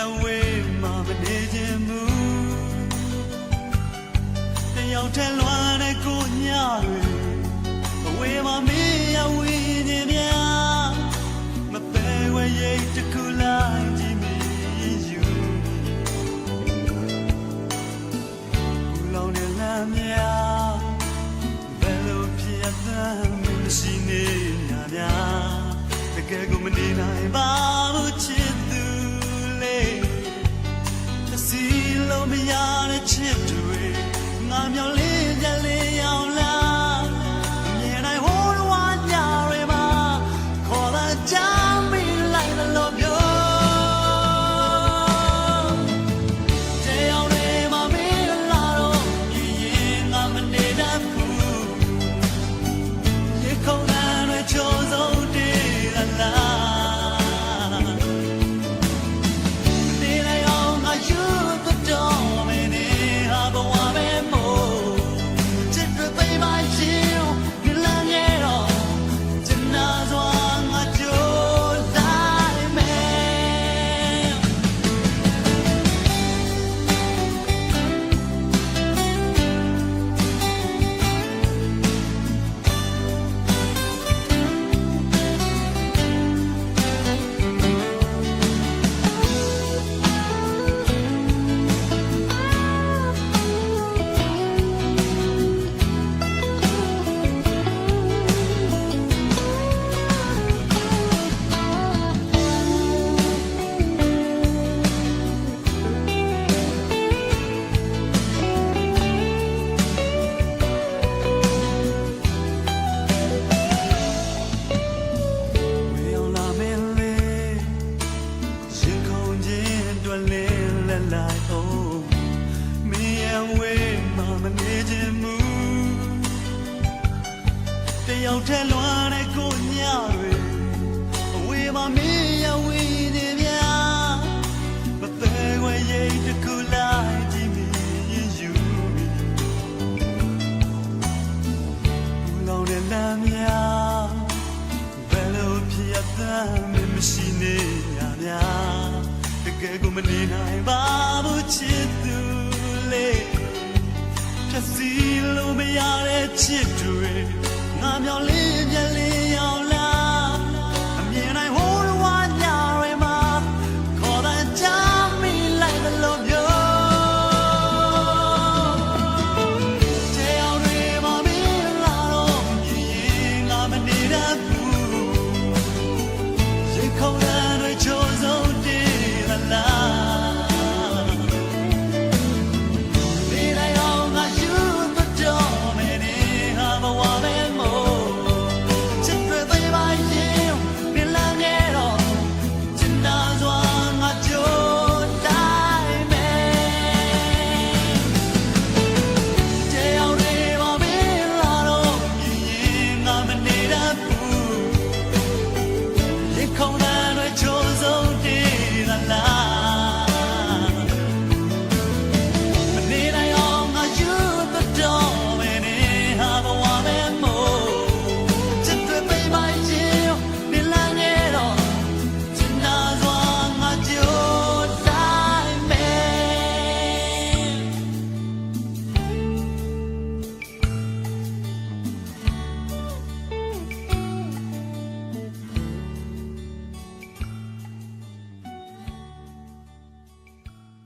မြေဝေးမှာမနေခြင်းမူတယောက်တည်းလွမ်းတဲ့ကိုညတွေအဝေးမှာမြေဝေးခြင်းများမပဲဝဲရိတ်တစ်ခုလိုက်ကြည့်မိယူဘူလောင်တဲ့လမ်းများဘယ်လိုဖြစ်သမ်းမရှိနေညာများတကယ်ကိုမနေနိုင်ပါ မရတဲ့ချစ်တွေငါမျောလေးကြ လေးလက်လိုက်အောင်မင်းရဲ့ဝေးမှမနေခြင်းမူတယောက်တည်းလွမ်းတဲ့ကိုညတွေအဝေးမှာမင်းရဲ့ဝေးနေများမသေးဝဲရိတ်တစ်ခုလိုက်ကြည့်မိရင်ယူမိဘူလောင်တဲ့လမ်းများဘယ်လိုဖြစ်သမ်းမရှိနေရများတ ကယ်ကိုမနေနိုင်ပါဘူးချစ်သူလေးဖြတ်စီလို့မရတဲ့ချစ်တွေငါမျောလေးပြက်လေး